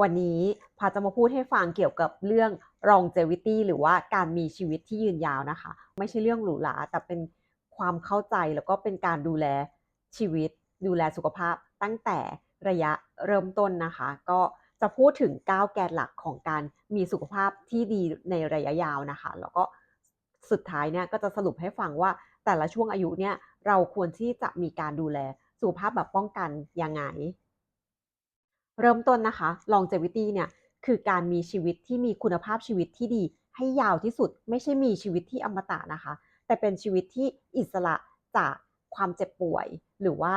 วันนี้พาจะมาพูดให้ฟังเกี่ยวกับเรื่อง longevity หรือว่าการมีชีวิตที่ยืนยาวนะคะ ไม่ใช่เรื่องหรูหราแต่เป็นความเข้าใจแล้วก็เป็นการดูแลชีวิต ดูแลสุขภาพตั้งแต่ระยะเริ่มต้นนะคะ ก็จะพูดถึง 9 แกนหลักของการมีสุขภาพที่ดีในระยะยาวนะคะ แล้วก็สุดท้ายเนี่ยก็จะสรุปให้ฟังว่าแต่ละช่วงอายุเนี่ยเราควรที่จะมีการดูแลสุขภาพแบบป้องกันยังไง เริ่มต้นนะคะ longevity เนี่ยคือการมีชีวิตที่มีคุณภาพชีวิตที่ดี ให้ยาวที่สุด ไม่ใช่มีชีวิตที่อมตะนะคะ แต่เป็นชีวิตที่อิสระจากความเจ็บป่วย หรือว่า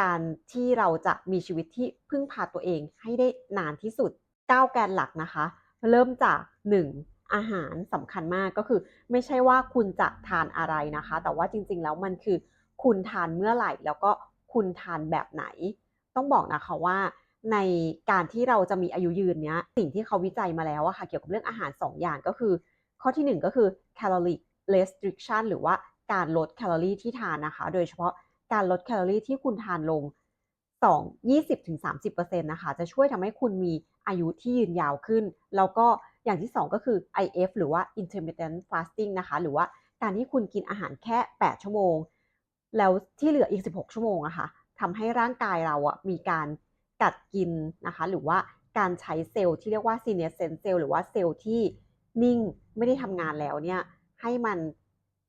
การที่เราจะมีชีวิตที่พึ่งพาตัวเองให้ได้นานที่สุด 9 แกนหลักนะคะ เริ่มจาก 1. อาหารสำคัญมากก็คือ ไม่ใช่ว่าคุณจะทานอะไรนะคะ แต่ว่าจริงๆแล้วมันคือ คุณทานเมื่อไหร่ แล้วก็คุณทานแบบไหน ต้องบอกนะคะว่า ในการที่เราจะมีอายุยืนเนี้ยสิ่งที่เขาวิจัยมาแล้วอะค่ะเกี่ยวกับเรื่องอาหาร 2 อย่างก็คือ ข้อที่ 1 ก็คือ calorie restriction หรือว่าการลดแคลอรี่ที่ทานนะคะ โดยเฉพาะการลดแคลอรี่ที่คุณทานลง 2 20-30%นะคะจะช่วยทำให้คุณมีอายุที่ยืนยาวขึ้น แล้วก็อย่างที่ 2 ก็คือ IF หรือว่า intermittent fasting นะคะ หรือว่าการที่คุณกินอาหารแค่ 8 ชั่วโมง แล้วที่เหลืออีก 16 ชั่วโมงอะค่ะทำให้ร่างกายเราอะมีการ กัดกินนะคะ หรือว่าการใช้เซลล์ที่เรียกว่า senescent cell หรือว่าเซลล์ที่นิ่งไม่ได้ทำงานแล้วเนี่ยให้มัน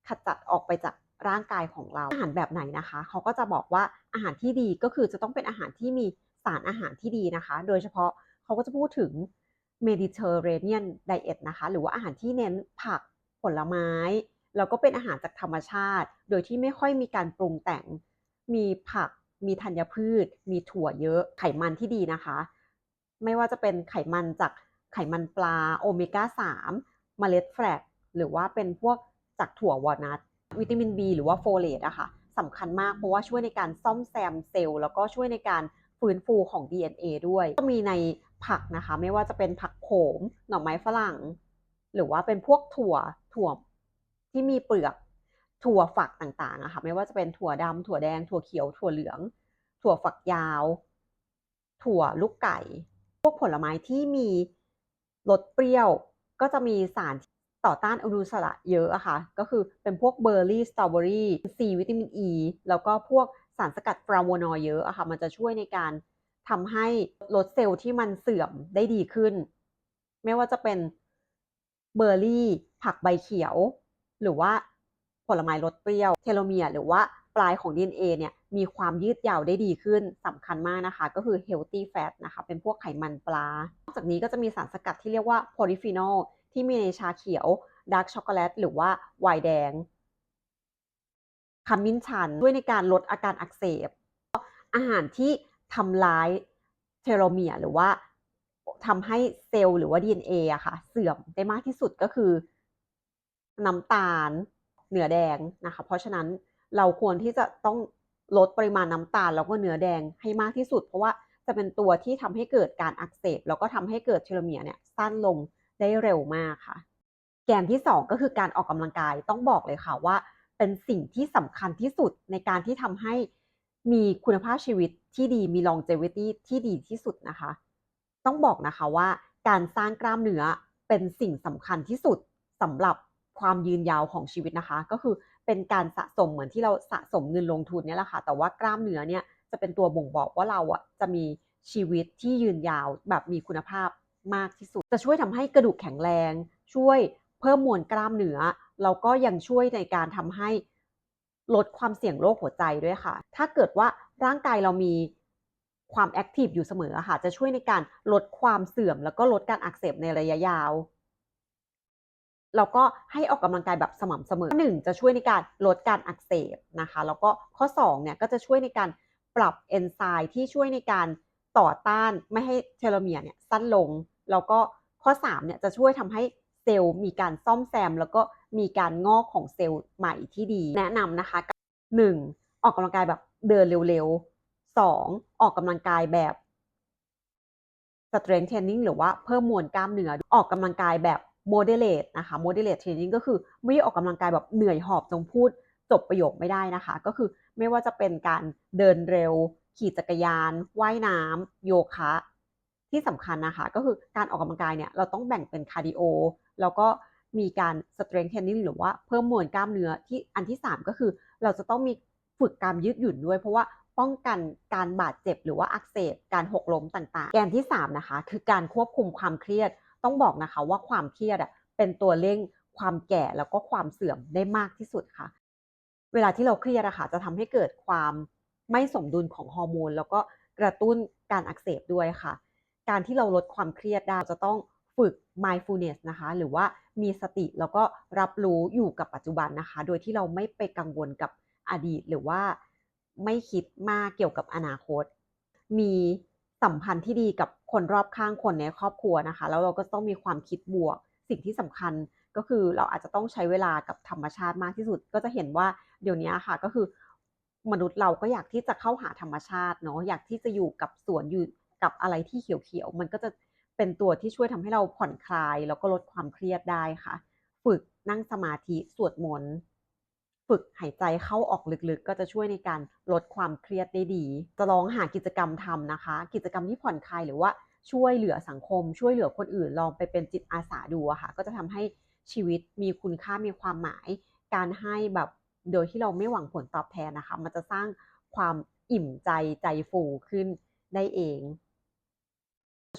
ขจัดออกไปจากร่างกายของเรา อาหารแบบไหนนะคะ เขาก็จะบอกว่าอาหารที่ดีก็คือจะต้องเป็นอาหารที่มีสารอาหารที่ดีนะคะ โดยเฉพาะเขาก็จะพูดถึง Mediterranean diet นะคะ หรือว่าอาหารที่เน้นผักผลไม้ แล้วก็เป็นอาหารจากธรรมชาติ โดยที่ไม่ค่อยมีการปรุงแต่งมีผัก มีธัญพืช มีถั่วเยอะ ไขมันที่ดีนะคะ ไม่ว่าจะเป็นไขมันจากไขมันปลาโอเมก้า3เมล็ดแฟลกหรือว่าเป็นพวกจากถั่ววอลนัทวิตามิน B หรือว่าโฟเลตอะค่ะสำคัญมากเพราะว่าช่วยในการซ่อมแซมเซลล์แล้วก็ช่วยในการฟื้นฟูของ DNA ด้วย ก็มีในผักนะคะ ไม่ว่าจะเป็นผักโขม หน่อไม้ฝรั่ง หรือว่าเป็นพวกถั่วถั่วที่มีเปลือก ถั่วฝักต่างๆอะค่ะไม่ว่าจะเป็นถั่วดำถั่วแดง ถั่วเขียว ถั่วเหลือง ถั่วฝักยาว ถั่วลูกไก่ พวกผลไม้ที่มีรสเปรี้ยว ก็จะมีสารต่อต้านอนุมูลอิสระเยอะอะค่ะ ก็คือเป็นพวกเบอร์รี่ สตรอเบอรี่ ซีวิตามินอ e, ีแล้วก็พวกสารสกัดฟลาโวนอยเยอะอะค่ะ มันจะช่วยในการทำให้ลดเซลล์ที่มันเสื่อมได้ดีขึ้น ไม่ว่าจะเป็นเบอร์รี่ ผักใบเขียว หรือว่า ผลไม้รสเปรี้ยว เทโลเมียร์หรือว่าปลายของ DNA เนี่ยมีความยืดยาวได้ดีขึ้นสำคัญมากนะคะ ก็คือ healthy fat นะคะเป็นพวกไขมันปลานอกจากนี้ก็จะมีสารสกัดที่เรียกว่า polyphenol ที่มีในชาเขียวดาร์กช็อกโกแลตหรือว่าไวน์แดงขมิ้นชันด้วยในการลดอาการอักเสบ อาหารที่ทำร้ายเทโลเมียร์หรือว่าทำให้เซลล์หรือว่า DNA อะค่ะ เสื่อมได้มากที่สุดก็คือน้ำตาล เนื้อแดงนะคะ เพราะฉะนั้นเราควรที่จะต้องลดปริมาณน้ำตาลแล้วก็เนื้อแดงให้มากที่สุด เพราะว่าจะเป็นตัวที่ทำให้เกิดการอักเสบ แล้วก็ทำให้เกิดเทโลเมียร์เนี่ยสั้นลงได้เร็วมากค่ะ แกนที่ 2 ก็คือการออกกำลังกายต้องบอกเลยค่ะว่า เป็นสิ่งที่สำคัญที่สุดในการที่ทำให้มีคุณภาพชีวิตที่ดีมี longevity ที่ดีที่สุดนะคะ ต้องบอกนะคะว่าการสร้างกล้ามเนื้อเป็นสิ่งสำคัญที่สุดสำหรับ ความยืนยาวของชีวิตนะคะ ก็คือเป็นการสะสมเหมือนที่เราสะสมเงินลงทุนเนี่ยแหละค่ะ แต่ว่ากล้ามเนื้อเนี่ยจะเป็นตัวบ่งบอกว่าเราอะจะมีชีวิตที่ยืนยาวแบบมีคุณภาพมากที่สุด จะช่วยทำให้กระดูกแข็งแรง ช่วยเพิ่มมวลกล้ามเนื้อแล้วก็ยังช่วยในการทำให้ลดความเสี่ยงโรคหัวใจด้วยค่ะ ถ้าเกิดว่าร่างกายเรามีความแอคทีฟอยู่เสมอค่ะ จะช่วยในการลดความเสื่อม แล้วก็ลดการอักเสบในระยะยาว แล้วก็ให้ออกกำลังกายแบบสม่ำเสมอหนึ่งจะช่วยในการลดการอักเสบนะคะ แล้วก็ข้อ2เนี่ยก็จะช่วยในการปรับเอนไซม์ที่ช่วยในการต่อต้านไม่ให้เทโลเมียร์เนี่ยสั้นลง แล้วก็ข้อ3เนี่ยจะช่วยทำให้เซลล์มีการซ่อมแซม แล้วก็มีการงอกของเซลล์ใหม่ที่ดี แนะนำนะคะ 1. ออกกำลังกายแบบเดินเร็วๆ 2. ออกกำลังกายแบบ strength training หรือว่าเพิ่มมวลกล้ามเนื้อออกกำลังกายแบบ moderate นะคะ moderate training ก็คือไม่ได้ออกกำลังกายแบบเหนื่อยหอบจงพูดจบประโยคไม่ได้นะคะ ก็คือไม่ว่าจะเป็นการเดินเร็ว ขี่จักรยาน ว่ายน้ำโยคะ ที่สำคัญนะคะ ก็คือการออกกำลังกายเนี่ยเราต้องแบ่งเป็นคาร์ดิโอแล้วก็มีการ strength training หรือว่าเพิ่มมวลกล้ามเนื้อที่อันที่ 3 ก็คือเราจะต้องมีฝึกการยืดหยุ่นด้วย เพราะว่าป้องกันการบาดเจ็บหรือว่าอักเสบการหกล้มต่างๆ แกนที่ 3 นะคะ คือการควบคุมความเครียด ต้องบอกนะคะว่าความเครียดเป็นตัวเร่งความแก่แล้วก็ความเสื่อมได้มากที่สุดค่ะ เวลาที่เราเครียดอะค่ะจะทำให้เกิดความไม่สมดุลของฮอร์โมน แล้วก็กระตุ้นการอักเสบด้วยค่ะ การที่เราลดความเครียดได้จะต้องฝึก mindfulness นะคะ หรือว่ามีสติแล้วก็รับรู้อยู่กับปัจจุบันนะคะ โดยที่เราไม่ไปกังวลกับอดีตหรือว่าไม่คิดมากเกี่ยวกับอนาคต มี สัมพันธ์ที่ดีกับคนรอบข้างคนในครอบครัวนะคะ แล้วเราก็ต้องมีความคิดบวก สิ่งที่สำคัญก็คือเราอาจจะต้องใช้เวลากับธรรมชาติมากที่สุด ก็จะเห็นว่าเดี๋ยวนี้ค่ะก็คือมนุษย์เราก็อยากที่จะเข้าหาธรรมชาติเนาะอยากที่จะอยู่กับสวนอยู่กับอะไรที่เขียวๆมันก็จะเป็นตัวที่ช่วยทำให้เราผ่อนคลาย แล้วก็ลดความเครียดได้ค่ะ ฝึกนั่งสมาธิสวดมนต์ ฝึกหายใจเข้าออกลึกๆ ก็จะช่วยในการลดความเครียดได้ดี จะลองหากิจกรรมทำนะคะ กิจกรรมที่ผ่อนคลายหรือว่าช่วยเหลือสังคม ช่วยเหลือคนอื่นลองไปเป็นจิตอาสาดูอะค่ะ ก็จะทำให้ชีวิตมีคุณค่ามีความหมาย การให้แบบโดยที่เราไม่หวังผลตอบแทนนะคะ มันจะสร้างความอิ่มใจใจฟูขึ้นได้เอง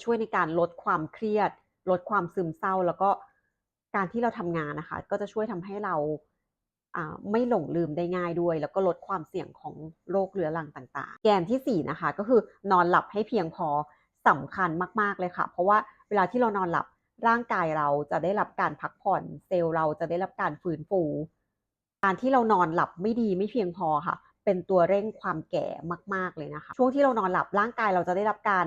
ช่วยในการลดความเครียด ลดความซึมเศร้า แล้วก็การที่เราทำงานนะคะ ก็จะช่วยทำให้เรา ไม่หลงลืมได้ง่ายด้วย แล้วก็ลดความเสี่ยงของโรคเรื้อรังต่างๆ แกนที่ 4 นะคะ ก็คือนอนหลับให้เพียงพอสำคัญมากๆเลยค่ะ เพราะว่าเวลาที่เรานอนหลับร่างกายเราจะได้รับการพักผ่อนเซลล์เราจะได้รับการฟื้นฟู การที่เรานอนหลับไม่ดีไม่เพียงพอค่ะ เป็นตัวเร่งความแก่มาก ๆเลยนะคะ ช่วงที่เรานอนหลับร่างกายเราจะได้รับการ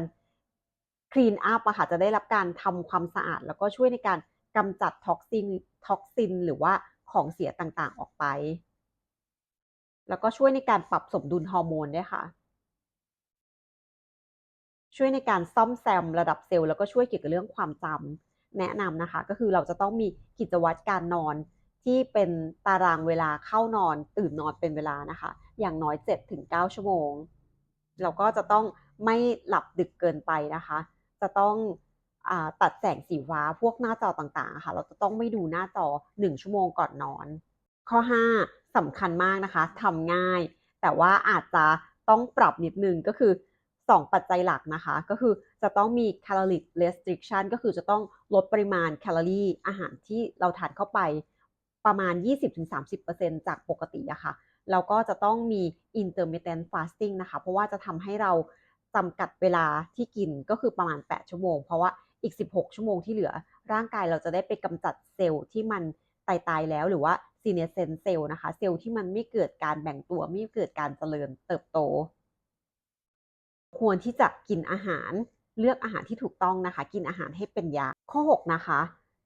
คลีนอัพอะค่ะจะได้รับการทำความสะอาด แล้วก็ช่วยในการกำจัดท็อกซินท็อกซิน หรือว่า ของเสียต่างๆออกไป แล้วก็ช่วยในการปรับสมดุลฮอร์โมนด้วยค่ะ ช่วยในการซ่อมแซมระดับเซลล์แล้วก็ช่วยเกี่ยวกับเรื่องความจำแนะนำนะคะ ก็คือเราจะต้องมีกิจวัตรการนอนที่เป็นตารางเวลาเข้านอน ตื่นนอนเป็นเวลานะคะ อย่างน้อย 7-9 ชั่วโมง เราก็จะต้องไม่หลับดึกเกินไปนะคะ จะต้อง ตัดแสงสีฟ้าพวกหน้าจอต่างๆค่ะ เราจะต้องไม่ดูหน้าจอ 1 ชั่วโมงก่อนนอน ข้อ 5สำคัญมากนะคะทำง่าย แต่ว่าอาจจะต้องปรับนิดนึงก็คือ 2 ปัจจัยหลักนะคะ ก็คือจะต้องมี caloric restriction ก็คือจะต้องลดปริมาณแคลอรี่อาหารที่เราทานเข้าไปประมาณ 20-30%จากปกติอะค่ะแล้วก็จะต้องมี intermittent fasting นะคะ เพราะว่าจะทำให้เราจำกัดเวลาที่กินก็คือประมาณ 8 ชั่วโมง เพราะว่า อีก 16 ชั่วโมงที่เหลือ ร่างกายเราจะได้ไปกำจัดเซลล์ที่มันตายตายแล้วหรือว่า senescent เซลล์นะคะ เซลล์ที่มันไม่เกิดการแบ่งตัวไม่เกิดการเจริญเติบโต ควรที่จะกินอาหารเลือกอาหารที่ถูกต้องนะคะ กินอาหารให้เป็นยาข้อ 6 นะคะ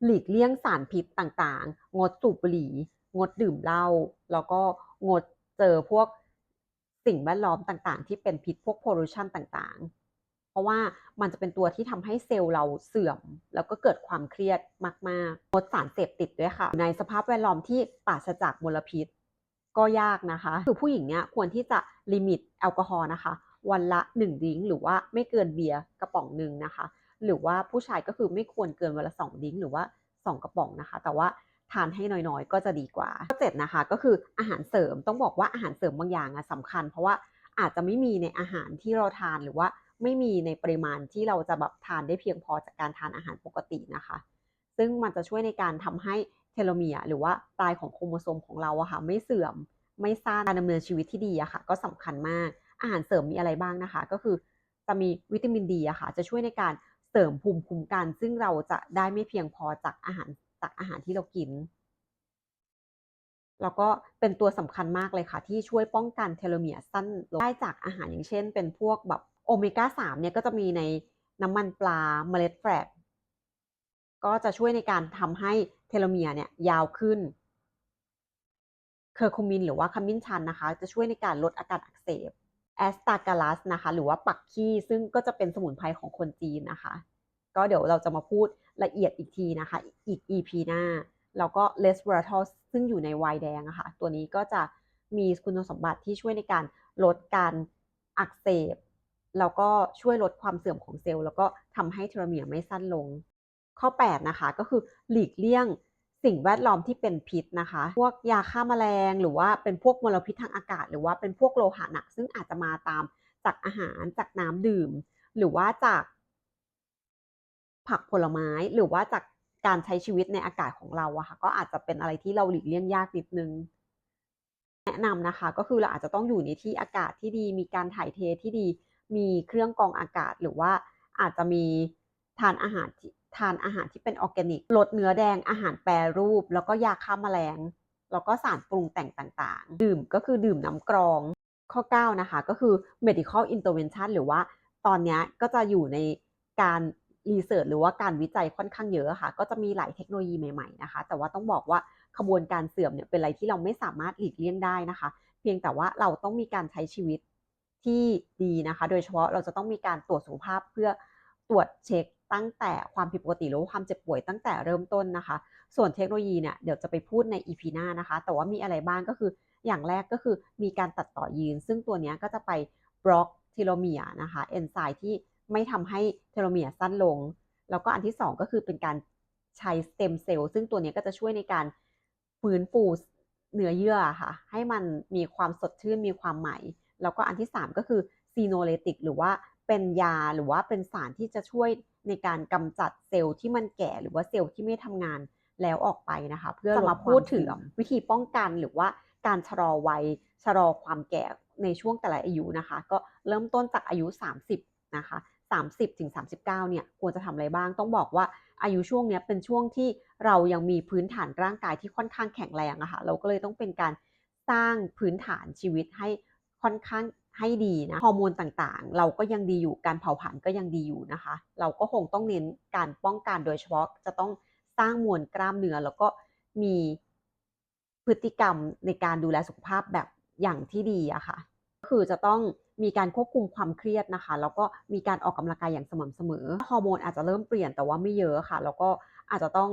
หลีกเลี่ยงสารพิษต่างๆ งดสูบบุหรี่งดดื่มเหล้าแล้วก็งดเจอพวกสิ่งแวดล้อมต่างๆ ที่เป็นพิษพวกโพลูชันต่างๆ ราะว่ามันจะเป็นตัวที่ทำให้เซลล์เราเสื่อม แล้วก็เกิดความเครียดมากๆงดสารเสพติดด้วยค่ะ ในสภาพแวดล้อมที่ปราศจากมลพิษ ก็ยากนะคะ คือผู้หญิงเนี่ยควรที่จะลิมิตแอลกอฮอล์นะคะ วันละ1ดิ้งหรือว่าไม่เกินเบียร์กระป๋องหนึ่งนะคะ หรือว่าผู้ชายก็คือไม่ควรเกินวันละ2ดิ้งหรือว่า 2 กระป๋องนะคะ แต่ว่าทานให้น้อยๆ ก็จะดีกว่าข้อเจ็ดนะคะก็คืออาหารเสริมต้องบอกว่าอาหารเสริมบางอย่างอะสำคัญ เพราะว่าอาจจะไม่มีในอาหารที่เราทานหรือว่า ไม่มีในปริมาณที่เราจะแบบทานได้เพียงพอจากการทานอาหารปกตินะคะ ซึ่งมันจะช่วยในการทำให้เทโลเมียร์หรือว่าปลายของโครโมโซมของเราอะค่ะไม่เสื่อม ไม่สั้นการดำเนินชีวิตที่ดีอะค่ะ ก็สำคัญมาก อาหารเสริมมีอะไรบ้างนะคะ ก็คือจะมีวิตามินดีอะค่ะ จะช่วยในการเสริมภูมิคุ้มกัน ซึ่งเราจะได้ไม่เพียงพอจากอาหารจากอาหารที่เรากินแล้วก็เป็นตัวสำคัญมากเลยค่ะ ที่ช่วยป้องกันเทโลเมียร์สั้นลงได้จากอาหารอย่างเช่น เป็นพวกแบบ โอเมก้า3เนี่ยก็จะมีในน้ำมันปลาเมล็ดแฟลกก็จะช่วยในการทำให้เทโลเมียร์เนี่ยยาวขึ้น เคอร์คูมินหรือว่าขมิ้นชันนะคะ จะช่วยในการลดอาการอักเสบแอสตาการัสนะคะ หรือว่าปักขี้ซึ่งก็จะเป็นสมุนไพรของคนจีนนะคะ ก็เดี๋ยวเราจะมาพูดละเอียดอีกทีนะคะ อีก EP หน้า แล้วก็เลสเวอร์ทอสซึ่งอยู่ในไวน์แดงอะคะ่ะ ตัวนี้ก็จะมีคุณสมบัติที่ช่วยในการลดการอักเสบ แล้วก็ช่วยลดความเสื่อมของเซลล์ แล้วก็ทำให้เทโลเมียร์ไม่สั้นลง ข้อ 8 นะคะ ก็คือหลีกเลี่ยงสิ่งแวดล้อมที่เป็นพิษนะคะ พวกยาฆ่าแมลง หรือว่าเป็นพวกมลพิษทางอากาศ หรือว่าเป็นพวกโลหะหนัก ซึ่งอาจจะมาตามจากอาหารจากน้ำดื่ม หรือว่าจาก ผักผลไม้หรือว่าจากการใช้ชีวิตในอากาศของเราอะค่ะ ก็อาจจะเป็นอะไรที่เราหลีกเลี่ยงยากนิดนึง แนะนำนะคะ ก็คือเราอาจจะต้องอยู่ในที่อากาศที่ดี มีการถ่ายเทที่ดี มีเครื่องกรองอากาศหรือว่าอาจจะมีทานอาหารทานอาหารที่เป็นออร์แกนิก ลดเนื้อแดงอาหารแปรรูป แล้วก็ยาฆ่าแมลง แล้วก็สารปรุงแต่งต่างๆ ดื่มก็คือดื่มน้ำกรอง ข้อ 9 นะคะ ก็คือ medical intervention หรือว่าตอนนี้ก็จะอยู่ในการรีเสิร์ชหรือว่าการวิจัยค่อนข้างเยอะค่ะ ก็จะมีหลายเทคโนโลยีใหม่ๆนะคะ แต่ว่าต้องบอกว่าขบวนการเสื่อมเนี่ยเป็นอะไรที่เราไม่สามารถหลีกเลี่ยงได้นะคะ เพียงแต่ว่าเราต้องมีการใช้ชีวิต ที่ดีนะคะ โดยเฉพาะเราจะต้องมีการตรวจสุขภาพเพื่อตรวจเช็กตั้งแต่ความผิดปกติหรือความเจ็บป่วยตั้งแต่เริ่มต้นนะคะ ส่วนเทคโนโลยีเนี่ยเดี๋ยวจะไปพูดใน EP หน้านะคะ แต่ว่ามีอะไรบ้างก็คืออย่างแรกก็คือมีการตัดต่อยีน ซึ่งตัวนี้ก็จะไปบล็อกเทโลเมียนะคะเอนไซม์ที่ไม่ทำให้เทโลเมียสั้นลง แล้วก็อันที่ 2 ก็คือเป็นการใช้สเต็มเซลล์ซึ่งตัวนี้ก็จะช่วยในการฟื้นฟูเนื้อเยื่อค่ะ ให้มันมีความสดชื่นมีความใหม่ แล้วก็อันที่ 3 ก็คือซีโนเลติกหรือว่าเป็นยาหรือว่าเป็นสารที่จะช่วยในการกำจัดเซลล์ที่มันแก่หรือว่าเซลล์ที่ไม่ทำงานแล้วออกไปนะคะ เพื่อจะมาพูดถึงวิธีป้องกันหรือว่าการชะลอวัยชะลอความแก่ในช่วงแต่ละอายุนะคะ ก็เริ่มต้นจากอายุ 30นะคะ30ถึง39เนี่ยควรจะทำอะไรบ้าง ต้องบอกว่าอายุช่วงนี้เป็นช่วงที่เรายังมีพื้นฐานร่างกายที่ค่อนข้างแข็งแรงอะค่ะเราก็เลยต้องเป็นการสร้างพื้นฐานชีวิตให้ ค่อนข้างให้ดีนะฮอร์โมนต่างๆ เราก็ยังดีอยู่การเผาผลาญก็ยังดีอยู่นะคะ เราก็คงต้องเน้นการป้องกันโดยเฉพาะจะต้องสร้างมวลกล้ามเนื้อแล้วก็มีพฤติกรรมในการดูแลสุขภาพแบบอย่างที่ดีอะค่ะคือจะต้องมีการควบคุมความเครียดนะคะ แล้วก็มีการออกกำลังกายอย่างสม่ำเสมอฮอร์โมนอาจจะเริ่มเปลี่ยนแต่ว่าไม่เยอะค่ะ แล้วก็อาจจะต้อง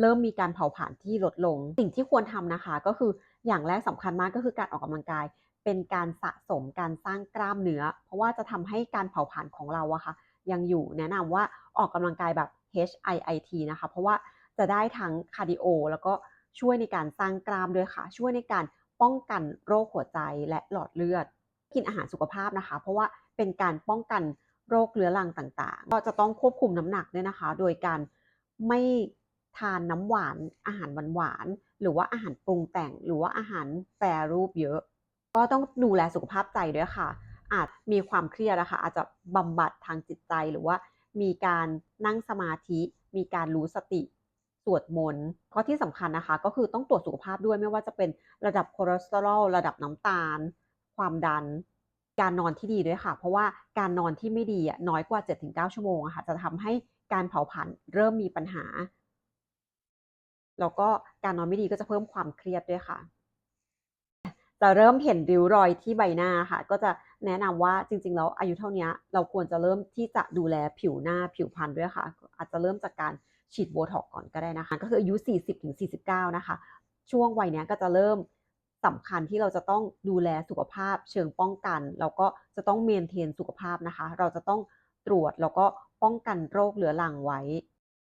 เริ่มมีการเผาผลาญที่ลดลง สิ่งที่ควรทำนะคะ ก็คืออย่างแรกสำคัญมากก็คือการออกกำลังกาย เป็นการสะสมการสร้างกล้ามเนื้อ เพราะว่าจะทำให้การเผาผลาญของเราอะค่ะ ยังอยู่แนะนำว่าออกกำลังกายแบบ HIIT นะคะ เพราะว่าจะได้ทั้งคาร์ดิโอแล้วก็ช่วยในการสร้างกล้ามด้วยค่ะ ช่วยในการป้องกันโรคหัวใจและหลอดเลือด กินอาหารสุขภาพนะคะ เพราะว่าเป็นการป้องกันโรคเรื้อรังต่างๆ ก็จะต้องควบคุมน้ำหนักด้วยนะคะ โดยการไม่ทานน้ำหวานอาหารหวานๆหรือว่าอาหารปรุงแต่งหรือว่าอาหารแปรรูปเยอะ ก็ต้องดูแลสุขภาพใจด้วยค่ะ อาจมีความเครียดอะคะอาจจะบำบัดทางจิตใจหรือว่า มีการนั่งสมาธิ มีการรู้สติสวดมนต์ข้อที่สำคัญนะคะ ก็คือต้องตรวจสุขภาพด้วยไม่ว่าจะเป็นระดับคอเลสเตอรอลระดับน้ำตาล ความดัน การนอนที่ดีด้วยค่ะ เพราะว่าการนอนที่ไม่ดีน้อยกว่า 7-9 ชั่วโมงะค่ะจะทำให้การเผาผลาญเริ่มมีปัญหา แล้วก็การนอนไม่ดีก็จะเพิ่มความเครียดด้วยค่ะ จะเริ่มเห็นริ้วรอยที่ใบหน้าค่ะ ก็จะแนะนำว่าจริง ๆ แล้วอายุเท่านี้เราควรจะเริ่มที่จะดูแลผิวหน้าผิวพรรณด้วยค่ะ อาจจะเริ่มจากการฉีดโบท็อกก่อนก็ได้นะคะ ก็คืออายุ 40-49 นะคะ ช่วงวัยนี้ก็จะเริ่มสำคัญที่เราจะต้องดูแลสุขภาพเชิงป้องกัน แล้วก็จะต้อง maintain สุขภาพนะคะ เราจะต้องตรวจแล้วก็ป้องกันโรคเรื้อรังไว้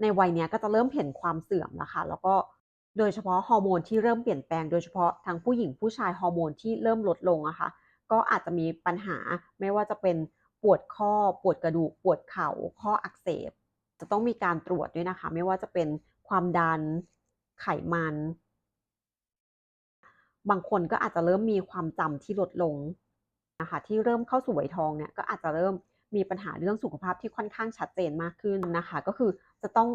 ในวัยนี้ก็จะเริ่มเห็นความเสื่อมแล้วค่ะแล้วก็ โดยเฉพาะฮอร์โมนที่เริ่มเปลี่ยนแปลงโดยเฉพาะทั้งผู้หญิงผู้ชายฮอร์โมนที่เริ่มลดลงอะค่ะก็อาจจะมีปัญหาไม่ว่าจะเป็นปวดข้อ ปวดกระดูก ปวดเข่า ข้ออักเสบ จะต้องมีการตรวจด้วยนะคะ ไม่ว่าจะเป็นความดันไขมัน บางคนก็อาจจะเริ่มมีความจำที่ลดลงนะคะที่เริ่มเข้าสู่วัยทองเนี่ยก็อาจจะเริ่มมีปัญหาเรื่องสุขภาพที่ค่อนข้างชัดเจนมากขึ้นนะคะ ก็คือจะต้อง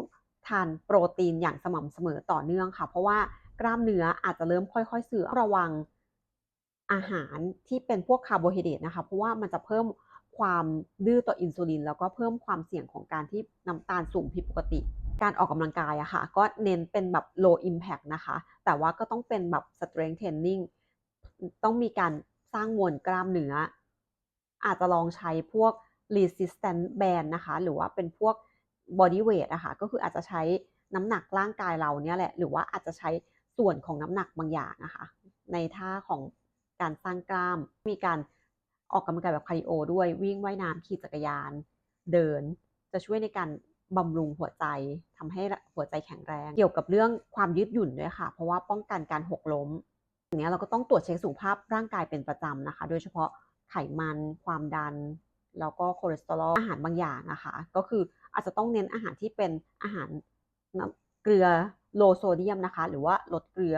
ทานโปรตีนอย่างสม่ำเสมอต่อเนื่องค่ะ เพราะว่ากล้ามเนื้ออาจจะเริ่มค่อยๆ เสื่อมระวังอาหารที่เป็นพวกคาร์โบไฮเดรตนะคะ เพราะว่ามันจะเพิ่มความดื้อต่ออินซูลิน แล้วก็เพิ่มความเสี่ยงของการที่น้ำตาลสูงผิดปกติ การออกกำลังกายอะค่ะ ก็เน้นเป็นแบบ low impact นะคะ แต่ว่าก็ต้องเป็นแบบ strength training ต้องมีการสร้างมวลกล้ามเนื้อ อาจจะลองใช้พวก resistance band นะคะ หรือว่าเป็นพวก body weight อะค่ะก็คืออาจจะใช้น้ำหนักร่างกายเราเนี่ยแหละ หรือว่าอาจจะใช้ส่วนของน้ำหนักบางอย่างอะคะ ในท่าของการสร้างกล้าม มีการออกกำลังกายแบบคาร์ดิโอด้วยวิ่งว่ายน้ำขี่จักรยาน เดิน จะช่วยในการบำรุงหัวใจทำให้หัวใจแข็งแรง เกี่ยวกับเรื่องความยืดหยุ่นด้วยค่ะ เพราะว่าป้องกันการหกล้มอย่างเงี้เราก็ต้องตรวจเช็กสุขภาพร่างกายเป็นประจำนะคะ โดยเฉพาะไขมัน ความดัน แล้วก็คอเลสเตอรอลอาหารบางอย่างอะคะ ก็คือ อาจจะต้องเน้นอาหารที่เป็นอาหารน้ำเกลือ low sodium นะคะ หรือว่าลดเกลือ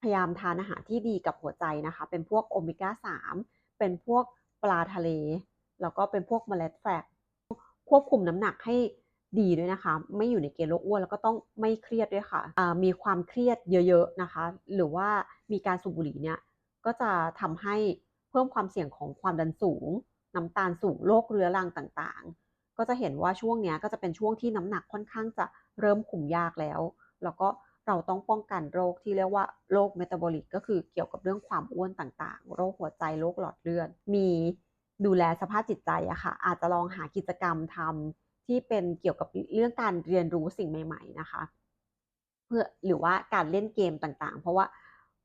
พยายามทานอาหารที่ดีกับหัวใจนะคะ เป็นพวกโอเมก้า 3 เป็นพวกปลาทะเล แล้วก็เป็นพวกเมล็ดแฟลกควบคุมน้ำหนักให้ดีด้วยนะคะ ไม่อยู่ในเกณฑ์โรคอ้วนแล้วก็ต้องไม่เครียดด้วยค่ะอ่ามีความเครียดเยอะๆนะคะ หรือว่ามีการสูบบุหรี่เนี่ยก็จะทำให้เพิ่มความเสี่ยงของความดันสูง น้ำตาลสูงโรคเรื้อรังต่างๆ ก็จะเห็นว่าช่วงนี้ก็จะเป็นช่วงที่น้ำหนักค่อนข้างจะเริ่มคุมยากแล้ว แล้วก็เราต้องป้องกันโรคที่เรียกว่าโรค metabolic ก็คือเกี่ยวกับเรื่องความอ้วนต่างๆ โรคหัวใจโรคหลอดเลือด มีดูแลสภาพจิตใจอะค่ะ อาจจะลองหากิจกรรมทำที่เป็นเกี่ยวกับเรื่องการเรียนรู้สิ่งใหม่ ๆนะคะ เพื่อหรือว่าการเล่นเกมต่างๆ เพราะว่า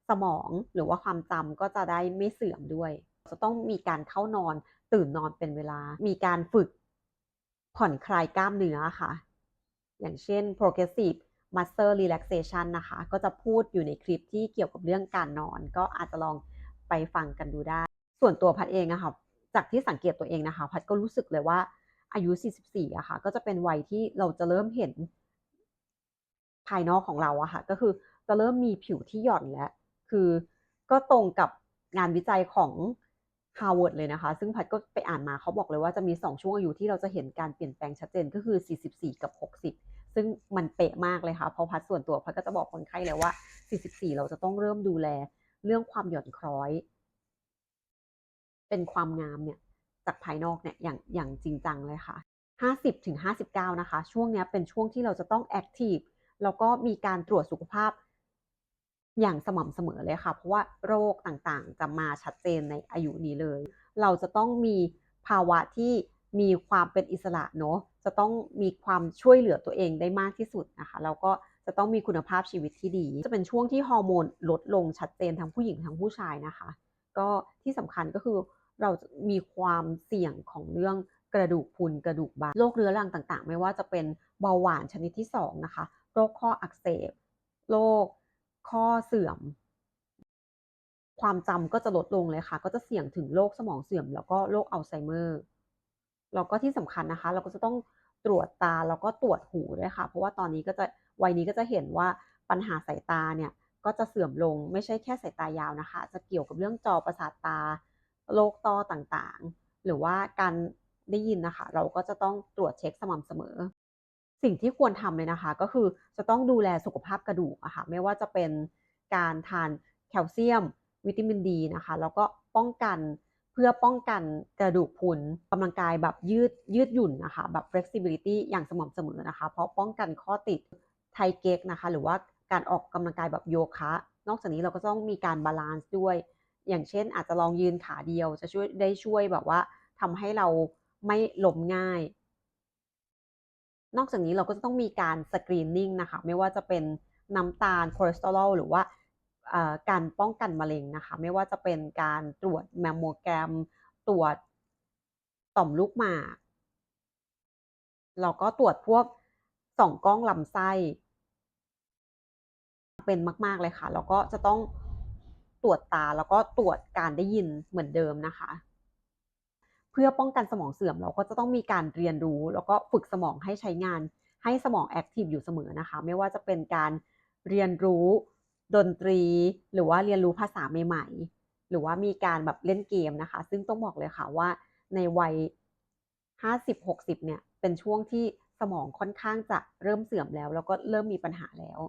สมองหรือว่าความจำก็จะได้ไม่เสื่อมด้วย จะต้องมีการเข้านอนตื่นนอนเป็นเวลา มีการฝึก ผ่อนคลายกล้ามเนื้อค่ะ อย่างเช่น progressive muscle relaxation นะคะ ก็จะพูดอยู่ในคลิปที่เกี่ยวกับเรื่องการนอน ก็อาจจะลองไปฟังกันดูได้ ส่วนตัวพัดเองอะค่ะ จากที่สังเกตตัวเองนะคะ พัดก็รู้สึกเลยว่าอายุ 44อะค่ะ ก็จะเป็นวัยที่เราจะเริ่มเห็นภายนอกของเราอะค่ะ ก็คือจะเริ่มมีผิวที่หย่อนแล้ว คือก็ตรงกับงานวิจัยของ Harvard เลยนะคะ ซึ่งพัดก็ไปอ่านมาเขาบอกเลยว่าจะมี 2 ช่วงอายุที่เราจะเห็นการเปลี่ยนแปลงชัดเจนก็คือ 44 กับ 60ซึ่งมันเป๊ะมากเลยค่ะเพราะพัดส่วนตัวพัดก็จะบอกคนไข้เลยว่า 44 เราจะต้องเริ่มดูแลเรื่องความหย่อนคล้อย เป็นความงามเนี่ยจากภายนอกเนี่ยอย่างอย่างจริงจังเลยค่ะ 50-59 นะคะ ช่วงนี้เป็นช่วงที่เราจะต้องแอ็กทิฟแล้วก็มีการตรวจสุขภาพ อย่างสม่ำเสมอเลยค่ะ เพราะว่าโรคต่างๆ จะมาชัดเจนในอายุนี้เลย เราจะต้องมีภาวะที่มีความเป็นอิสระเนาะจะต้องมีความช่วยเหลือตัวเองได้มากที่สุดนะคะแล้วก็จะต้องมีคุณภาพชีวิตที่ดี จะเป็นช่วงที่ฮอร์โมนลดลงชัดเจนทั้งผู้หญิงทั้งผู้ชายนะคะ ก็ที่สำคัญก็คือเราจะมีความเสี่ยงของเรื่องกระดูกพุนกระดูกบางโรคเรื้อรังต่างๆ ไม่ว่าจะเป็นเบาหวานชนิดที่2นะคะโรคข้ออักเสบโรค ข้อเสื่อม ความจำก็จะลดลงเลยค่ะ ก็จะเสี่ยงถึงโรคสมองเสื่อม แล้วก็โรคอัลไซเมอร์แล้วก็ที่สำคัญนะคะ เราก็จะต้องตรวจตาแล้วก็ตรวจหูด้วยค่ะ เพราะว่าตอนนี้ก็จะวัยนี้ก็จะเห็นว่าปัญหาสายตาเนี่ยก็จะเสื่อมลงไม่ใช่แค่สายตายาวนะคะ จะเกี่ยวกับเรื่องจอประสาทตาโรคต้อต่างๆ หรือว่าการได้ยินนะคะ เราก็จะต้องตรวจเช็กสม่ำเสมอ สิ่งที่ควรทำเลยนะคะ ก็คือจะต้องดูแลสุขภาพกระดูกอะค่ะไม่ว่าจะเป็นการทานแคลเซียม วิตามินดีนะคะ แล้วก็ป้องกันเพื่อป้องกันกระดูกพุนกำลังกายแบบยืดยืดหยุ่นนะคะ แบบ flexibility อย่างสม่ำเสมอนะคะ เพราะป้องกันข้อติดไทเก๊กนะคะ หรือว่าการออกกำลังกายแบบโยคะ นอกจากนี้เราก็ต้องมีการบาลันซ์ด้วย อย่างเช่น อาจจะลองยืนขาเดียว จะช่วยได้ช่วยแบบว่าทำให้เราไม่ล้มง่าย นอกจากนี้เราก็จะต้องมีการสกรีนนิ่งนะคะ ไม่ว่าจะเป็นน้ำตาลคอเลสเตอรอลหรือว่าการป้องกันมะเร็งนะคะ ไม่ว่าจะเป็นการตรวจแมมโมแกรม ตรวจต่อมลูกหมากแล้วก็ตรวจพวกส่องกล้องลำไส้เป็นมาก ๆ เลยค่ะ แล้วก็จะต้องตรวจตาแล้วก็ตรวจการได้ยินเหมือนเดิมนะคะ พื่อป้องกันสมองเสื่อมเราก็จะต้องมีการเรียนรู้ แล้วก็ฝึกสมองให้ใช้งาน ให้สมองแอ็กทิฟอยู่เสมอนะคะ ไม่ว่าจะเป็นการเรียนรู้ดนตรี หรือว่าเรียนรู้ภาษาใหม่ ๆ หรือว่ามีการแบบเล่นเกมนะคะ ซึ่งต้องบอกเลยค่ะว่าในวัย 50-60 เนี่ย เป็นช่วงที่สมองค่อนข้างจะเริ่มเสื่อมแล้ว แล้วก็เริ่มมีปัญหาแล้ว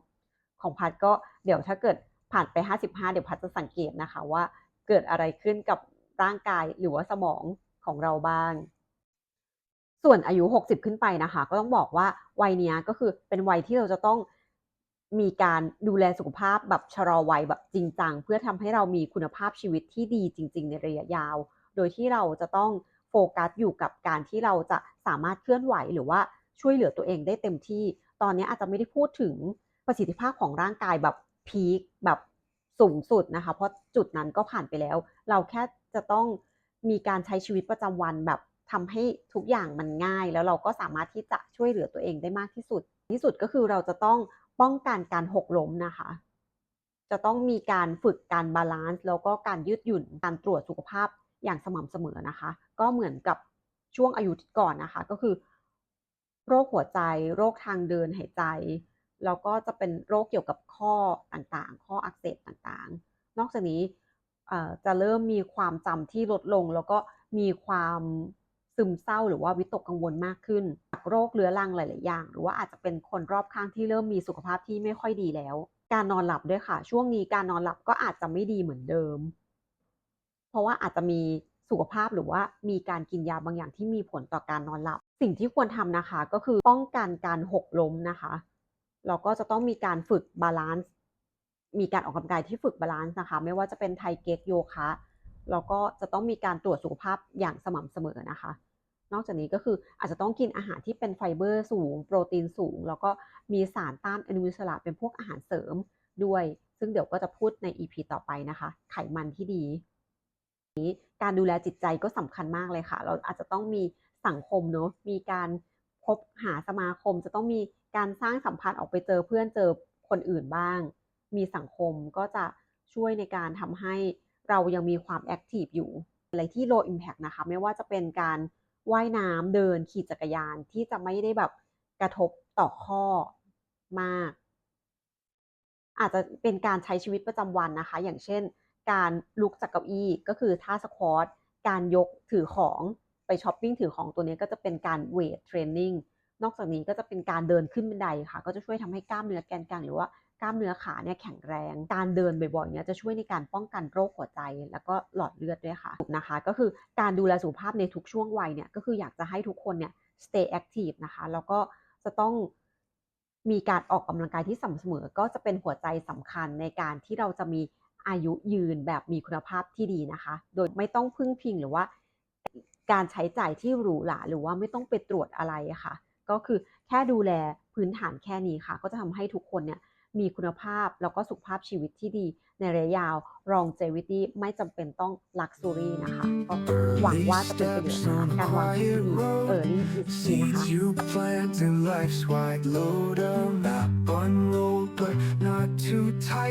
ของพัดก็เดี๋ยวถ้าเกิดผ่านไป 55 เดี๋ยวพัดจะสังเกตนะคะว่าเกิดอะไรขึ้นกับร่างกายหรือว่าสมอง ของเราบ้าง ส่วนอายุ 60 ขึ้นไปนะคะ ก็ต้องบอกว่าวัยเนี้ยก็คือเป็นวัยที่เราจะต้องมีการดูแลสุขภาพแบบชะลอวัยแบบจริงจังเพื่อทำให้เรามีคุณภาพชีวิตที่ดีจริง ๆ ในระยะยาว โดยที่เราจะต้องโฟกัสอยู่กับการที่เราจะสามารถเคลื่อนไหวหรือว่าช่วยเหลือตัวเองได้เต็มที่ ตอนนี้อาจจะไม่ได้พูดถึงประสิทธิภาพของร่างกายแบบพีกแบบสูงสุดนะคะ เพราะจุดนั้นก็ผ่านไปแล้ว เราแค่จะต้อง มีการใช้ชีวิตประจำวันแบบทำให้ทุกอย่างมันง่าย แล้วเราก็สามารถที่จะช่วยเหลือตัวเองได้มากที่สุด ที่สุดก็คือเราจะต้องป้องกันการหกล้มนะคะ จะต้องมีการฝึกการบาลานซ์แล้วก็การยืดหยุ่นการตรวจสุขภาพอย่างสม่ำเสมอนะคะ ก็เหมือนกับช่วงอายุก่อนนะคะ ก็คือ โรคหัวใจโรคทางเดินหายใจแล้วก็จะเป็นโรคเกี่ยวกับข้อต่างๆ ข้ออักเสบต่างๆ นอกจากนี้ จะเริ่มมีความจำที่ลดลง แล้วก็มีความซึมเศร้าหรือว่าวิตกกังวลมากขึ้นจากโรคเรื้อรังหลาย ๆ อย่าง หรือว่าอาจจะเป็นคนรอบข้างที่เริ่มมีสุขภาพที่ไม่ค่อยดีแล้ว การนอนหลับด้วยค่ะ ช่วงนี้การนอนหลับก็อาจจะไม่ดีเหมือนเดิม เพราะว่าอาจจะมีสุขภาพหรือว่ามีการกินยาบางอย่างที่มีผลต่อการนอนหลับ สิ่งที่ควรทำนะคะก็คือป้องกันการหกล้มนะคะแล้วก็จะต้องมีการฝึกบาลานซ์ มีการออกกำลังกายที่ฝึกบาลานซ์นะคะ ไม่ว่าจะเป็นไทเก๊กโยคะแล้วก็จะต้องมีการตรวจสุขภาพอย่างสม่ำเสมอนะคะ นอกจากนี้ก็คืออาจจะต้องกินอาหารที่เป็นไฟเบอร์สูง โปรตีนสูง แล้วก็มีสารต้านอนุมูลอิสระเป็นพวกอาหารเสริมด้วย ซึ่งเดี๋ยวก็จะพูดใน EP ต่อไปนะคะ ไขมันที่ดี การดูแลจิตใจก็สำคัญมากเลยค่ะ เราอาจจะต้องมีสังคมเนอะมีการพบหาสมาคม จะต้องมีการสร้างสัมพันธ์ออกไปเจอเพื่อนเจอคนอื่นบ้าง มีสังคมก็จะช่วยในการทำให้เรายังมีความแอคทีฟอยู่อะไรที่ low impact นะคะ ไม่ว่าจะเป็นการว่ายน้ำเดินขี่จักรยานที่จะไม่ได้แบบกระทบต่อข้อมาก อาจจะเป็นการใช้ชีวิตประจำวันนะคะ อย่างเช่น การลุกจากเก้าอี้ก็คือท่าสควอตการยกถือของไปช้อปปิ้งถือของตัวนี้ก็จะเป็นการเวทเทรนนิ่งนอกจากนี้ก็จะเป็นการเดินขึ้นบันไดค่ะ ก็จะช่วยทำให้กล้ามเนื้อแกนกลางหรือว่า กล้ามเนื้อขาเนี่ยแข็งแรง การเดินบ่อยๆเนี่ยจะช่วยในการป้องกันโรคหัวใจ แล้วก็หลอดเลือดด้วยค่ะนะคะ ก็คือการดูแลสุขภาพในทุกช่วงวัยเนี่ยก็คืออยากจะให้ทุกคนเนี่ย stay active นะคะ แล้วก็จะต้องมีการออกกำลังกายที่สม่ำเสมอ ก็จะเป็นหัวใจสำคัญในการที่เราจะมีอายุยืนแบบมีคุณภาพที่ดีนะคะ โดยไม่ต้องพึ่งพิงหรือว่า การใช้จ่ายที่หรูหราหรือว่าไม่ต้องไปตรวจอะไระค่ะ ก็คือแค่ดูแลพื้นฐานแค่นี้ค่ะ ก็จะทำให้ทุกคนเนี่ย มีคุณภาพแล้วก็สุขภาพชีวิตที่ดี ในระยะยาวรองเจวิตี้ไม่จำเป็นต้องลักซูรี่นะคะ ก็หวังว่าจะเป็นประโยชน์นะคะการวางแผนที่ดี early is key นะคะ